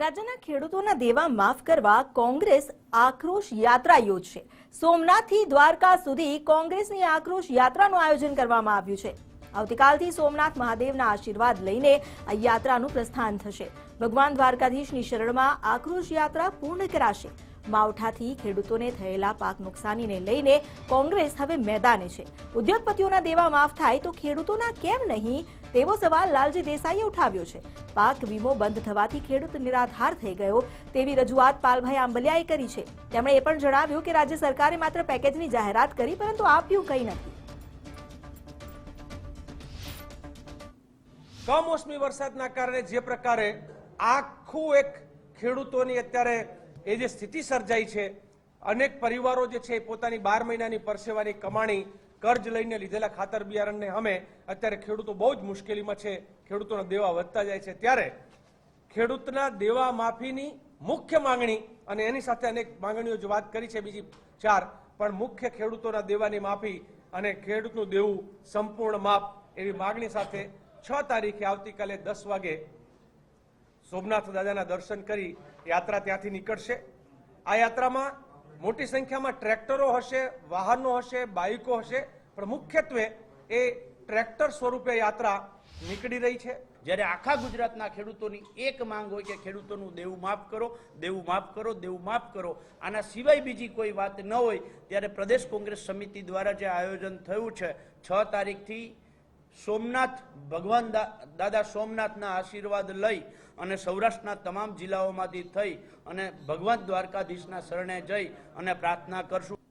રાજ્યના ખેડૂતોના દેવા માફ કરવા કોંગ્રેસ આક્રોશ યાત્રા યોજશે. સોમનાથથી દ્વારકા સુધી કોંગ્રેસની આક્રોશ યાત્રાનું આયોજન કરવામાં આવ્યું છે. આવતીકાલથી સોમનાથ મહાદેવના આશીર્વાદ લઈને આ યાત્રાનું પ્રસ્થાન થશે. ભગવાન દ્વારકાધીશની શરણમાં આક્રોશ યાત્રા પૂર્ણ કરાશે. માવઠાથી ખેડૂતોને થયેલા પાક નુકસાનીને લઈને કોંગ્રેસ હવે મેદાને છે. ઉદ્યોગપતિઓના દેવા માફ થાય તો ખેડૂતોના કેમ નહીં? તેવો સવાલ લાલજી દેસાઈએ ઉઠાવ્યો છે. પાક વીમો બંધ થવાથી ખેડૂત નિરાધાર થઈ ગયો તેવી રજૂઆત પાલભાઈ આંબલિયાએ કરી છે. તેમણે એ પણ જણાવ્યું કે રાજ્ય સરકારે માત્ર પેકેજની જાહેરાત કરી, પરંતુ આપ્યું કંઈ નથી. કમોસમી વરસાદના કારણે જે પ્રકારે આખું એક ખેડૂતોની અત્યારે એ જે સ્થિતિ સર્જાઈ છે, અનેક પરિવારો જે છે એ પોતાની બાર મહિનાની પરસેવાની કમાણી, કર્જ લઈને લીધેલા ખાતર બિયારણને અમે અત્યારે ખેડૂતો બહુ જ મુશ્કેલીમાં છે, ખેડૂતોના દેવા વધતા જાય છે. ત્યારે ખેડૂતના દેવા માફીની મુખ્ય માંગણી અને એની સાથે અનેક માંગણીઓ જે વાત કરી છે, બીજી ચાર, પણ મુખ્ય ખેડૂતોના દેવાની માફી અને ખેડૂતનું દેવું સંપૂર્ણ માફ એવી માગણી સાથે છ તારીખે આવતીકાલે દસ વાગે સોમનાથ દાદાના દર્શન કરી યાત્રા ત્યાંથી નીકળશે. આ યાત્રામાં મોટી સંખ્યામાં ટ્રેક્ટરો હશે, વાહનો હશે, બાઇકો હશે, પણ મુખ્યત્વે એ ટ્રેક્ટર સ્વરૂપે યાત્રા નીકળી રહી છે. જ્યારે આખા ગુજરાતના ખેડૂતોની એક માંગ હોય કે ખેડૂતોનું દેવું માફ કરો, દેવું માફ કરો, દેવું માફ કરો, આના સિવાય બીજી કોઈ વાત ન હોય, ત્યારે પ્રદેશ કોંગ્રેસ સમિતિ દ્વારા જે આયોજન થયું છે, છ તારીખથી સોમનાથ ભગવાન દાદા સોમનાથના આશીર્વાદ લઈ અને સૌરાષ્ટ્રના તમામ જિલ્લાઓમાંથી થઈ અને ભગવાન દ્વારકાધીશના શરણે જઈ અને પ્રાર્થના કરશું.